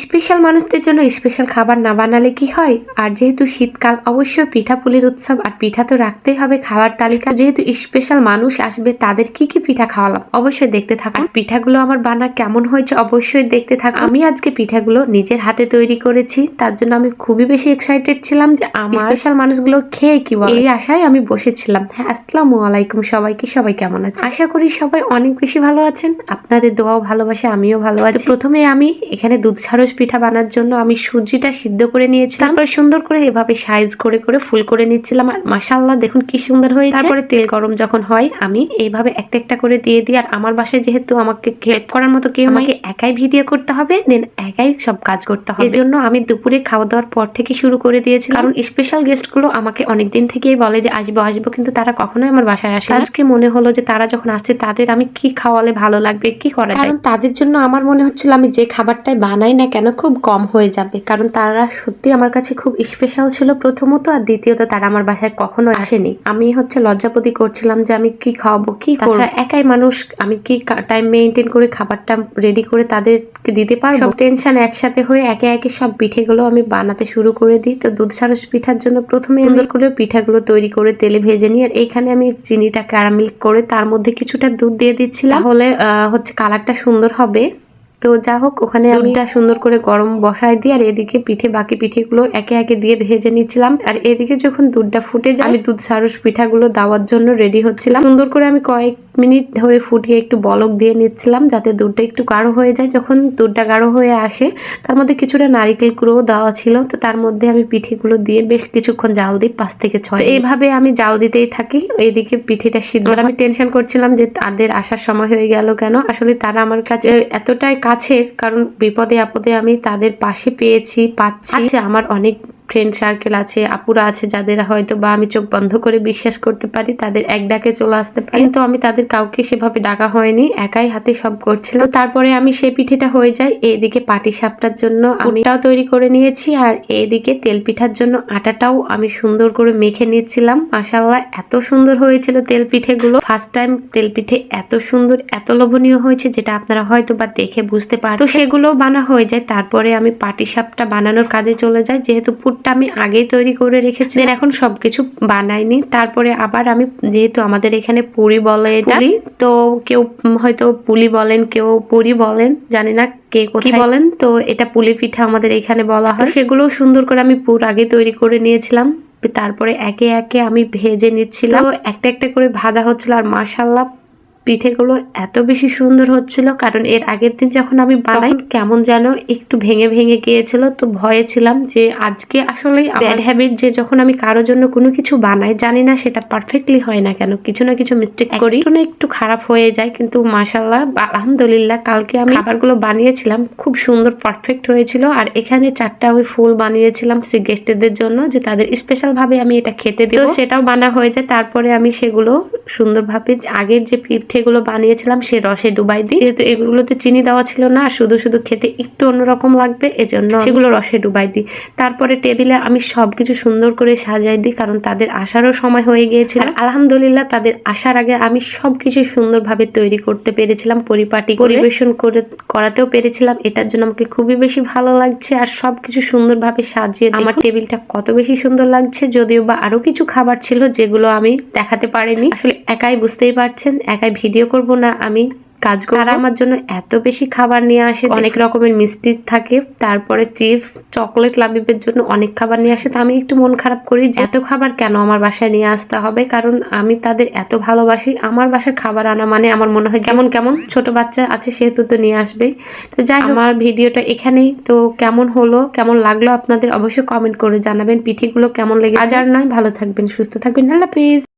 Special মানুষদের জন্য special খাবার না বানালে কি হয়? আর যেহেতু শীতকাল, অবশ্যই পিঠা পুলির উৎসব আর পিঠা তো রাখতেই হবে খাবার তালিকা। যেহেতু স্পেশাল মানুষ আসবে, তাদের কি কি পিঠা খাওয়ালাম? অবশ্যই দেখতে থাকুন। পিঠাগুলো আমার বানা কেমন হয়েছে অবশ্যই দেখতে থাক আমি আজকে পিঠাগুলো নিজের হাতে তৈরি করেছি, তার জন্য আমি খুবই বেশি এক্সাইটেড ছিলাম যে আমার স্পেশাল মানুষগুলো খেয়ে কি বলে। এই আশায় আমি বসেছিলাম। হ্যাঁ আসসালামু আলাইকুম সবাইকে, সবাই কেমন আছে আশা করি সবাই অনেক বেশি ভালো আছেন। আপনাদের দোয়াও ভালোবাসে, আমিও ভালো আছি। প্রথমে আমি এখানে দুধ সারস পিঠা বানার জন্য আমি সুজিটা সিদ্ধ করে নিয়েছিলাম। তারপর সুন্দর করে এভাবে সাইজ করে করে ফুল করে নিচ্ছিলাম। আর মাশাআল্লাহ দেখুন কি সুন্দর হয়েছে। তারপরে তেল গরম যখন হয় আমি এইভাবে একটা একটা করে দিয়ে দিই। আর আমার বাসায় যেহেতু আমাকে হেল্প করার মতো কেউ আমাকে একাই ভিডিও করতে হবে দেন একাই সব কাজ করতে হবে। এজন্য আমি দুপুরে খাওয়া দাওয়ার পর থেকে শুরু করে দিয়েছি কারণ স্পেশাল গেস্টগুলো আমাকে অনেকদিন থেকেই বলে যে আসব আসব। কিন্তু তারা কখনোই আমার বাসায় আসে আজকে মনে হলো যে তারা যখন আসছে তাদের আমি কি খাওয়ালে ভালো লাগবে কি করা যায়? কারণ তাদের জন্য আমার মনে হচ্ছিল আমি যে খাবারটাই বানাই না কেন খুব কম হয়ে যাবে? কারণ তারা সত্যি আমার কাছে খুব স্পেশাল ছিল প্রথমত আর দ্বিতীয়ত তারা আমার বাসায় কখনো আসেনি। আমি হচ্ছে লজ্জাপতি করছিলাম যে আমি কি খাওয়াবো কি তাছাড়া একাই মানুষ আমি কি টাইম মেনটেন করে খাবারটা রেডি করে তাদেরকে দিতে পারব? টেনশন একসাথে হয়ে একে একে সব পিঠেগুলো আমি বানাতে শুরু করে দিই। তো দুধ সারস পিঠার জন্য প্রথমে সুন্দর। করে পিঠাগুলো তৈরি করে তেলে ভেজে নিই আর এইখানে আমি চিনিটা ক্যারামেল করে তার মধ্যে কিছুটা দুধ দিয়ে দিচ্ছিলাম। তাহলে আহ, হচ্ছে কালারটা সুন্দর হবে। তো যা হোক ওখানে দুধটা সুন্দর করে গরম বসাই দিয়ে আর এদিকে পিঠে বাকি পিঠেগুলো একে একে দিয়ে ভেজে নিচ্ছিলাম। আর এদিকে যখন দুধটা ফুটে যায় আমি দুধ সারস পিঠাগুলো দেওয়ার জন্য রেডি হচ্ছিলাম। সুন্দর করে আমি কয়েক মিনিট ধরে ফুটিয়ে একটু বলক দিয়ে নিচ্ছিলাম যাতে দুধটা একটু গাঢ় হয়ে যায়। যখন দুধটা গাঢ় হয়ে আসে তার মধ্যে কিছুটা নারিকেল কুড়োও দেওয়া ছিল। তো তার মধ্যে আমি পিঠেগুলো দিয়ে বেশ কিছুক্ষণ জাল দিই পাঁচ থেকে ছয় এইভাবে আমি জাল দিতেই থাকি। এদিকে পিঠেটা সিদ্ধ আমি টেনশন করছিলাম যে তাদের আসার সময় হয়ে গেল কেন? আসলে তারা আমার কাছে এতটাই কাছের কারণ বিপদে আপদে আমি তাদের পাশে পেয়েছি পাচ্ছি। আছে আমার অনেক ফ্রেন্ড সার্কেল আছে, আপুরা আছে, যাদের হয়তো বা আমি চোখ বন্ধ করে বিশ্বাস করতে পারি, তাদের এক ডাকে চলে আসতে পারি। কিন্তু আমি তাদের কাউকে সেভাবে ডাকা হয়নি, একাই হাতে সব করছিল। তারপরে আমি সে পিঠেটা হয়ে যায় এদিকে পাটি সাপটার জন্য আমিটাও তৈরি করে নিয়েছি, আর এদিকে তেল পিঠার জন্য আটাটাও আমি সুন্দর করে মেখে নিচ্ছিলাম। মাসাল্লাহ এত সুন্দর হয়েছিল তেল পিঠেগুলো। ফার্স্ট টাইম তেল পিঠে এত সুন্দর, এত লোভনীয় হয়েছে, যেটা আপনারা হয়তো বা দেখে বুঝতে পারেন তো সেগুলো বানা হয়ে যায়, তারপরে আমি পাটি সাপটা বানানোর কাজে চলে যাই, যেহেতু পুরটা আমি আগেই তৈরি করে রেখেছি। এখন সবকিছু বানাইনি। তারপরে আবার আমি যেহেতু আমাদের এখানে পুরি বলে এটা তো কেউ হয়তো পুলি বলেন কেউ পুরি বলেন জানি না কে কোথায়। বলেন? তো এটা পুলি পিঠা আমাদের এখানে বলা হয়। সেগুলো সুন্দর করে আমি পুর আগে তৈরি করে নিয়েছিলাম। তারপরে একে একে আমি ভেজে নিচ্ছিলাম। তো একটা একটা করে ভাজা হচ্ছিল আর মাশাল্লাহ পিঠেগুলো এত বেশি সুন্দর হচ্ছিল কারণ এর আগের দিন যখন আমি বানাই কেমন যেন একটু ভেঙে ভেঙে গিয়েছিল তো ভয়ে ছিলাম যে আজকে আসলে ব্যাড হ্যাবিট যে যখন আমি কারোর জন্য কোনো কিছু বানাই জানি না সেটা পারফেক্টলি হয় না কেন কিছু না কিছু মিস্টেক করি। কোনো একটু খারাপ হয়ে যায় কিন্তু মাসাল্লাহ আলহামদুলিল্লাহ কালকে আমি খাবারগুলো বানিয়েছিলাম খুব সুন্দর পারফেক্ট হয়েছিল আর এখানে চারটা আমি ফুল বানিয়েছিলাম সে গেস্টদের জন্য যে তাদের স্পেশালভাবে আমি এটা খেতে দিই সেটাও বানা হয়ে যায় তারপরে আমি সেগুলো সুন্দরভাবে আগের যে পিঠেগুলো বানিয়েছিলাম, সে রসে ডুবাই দিই। যেহেতু এগুলোতে চিনি দেওয়া ছিল না, শুধু শুধু খেতে একটু অন্যরকম লাগবে, এজন্য সেগুলো রসে ডুবাই দিই। তারপরে টেবিলে আমি সবকিছু সুন্দর করে সাজাই দিই, কারণ তাদের আসারও সময় হয়ে গিয়েছিল। আলহামদুলিল্লাহ, তাদের আসার আগে আমি সবকিছু সুন্দরভাবে তৈরি করতে পেরেছিলাম, পরিপাটি পরিবেশন করে, করাতেও পেরেছিলাম, এটার জন্য আমাকে খুবই বেশি ভালো লাগছে। আর সবকিছু সুন্দরভাবে সাজিয়ে আমার টেবিলটা কত বেশি সুন্দর লাগছে, যদিও বা আরও কিছু খাবার ছিল যেগুলো আমি দেখাতে পারিনি। আসলে একাই বুঝতেই পারছেন, একাই ভিডিও করব না আমি কাজ তারা আমার জন্য এত বেশি খাবার নিয়ে আসে অনেক রকমের মিষ্টি থাকে তারপরে চিপস চকলেট লাবিবের জন্য অনেক খাবার নিয়ে আসে। তো আমি একটু মন খারাপ করি যে এত খাবার কেন আমার বাসায় নিয়ে আসতে হবে? কারণ আমি তাদের এত ভালোবাসি আমার বাসায় খাবার আনা মানে আমার মনে হয় কেমন কেমন ছোট বাচ্চা আছে সেহেতু তো নিয়ে আসবে। তো যাই আমার ভিডিওটা এখানেই। তো কেমন হলো কেমন লাগল আপনাদের অবশ্যই কমেন্ট করে জানাবেন। পিঠিগুলো কেমন লেগে আজ আর নয় ভালো থাকবেন সুস্থ থাকবেন। আল্লাহ হাফিজ।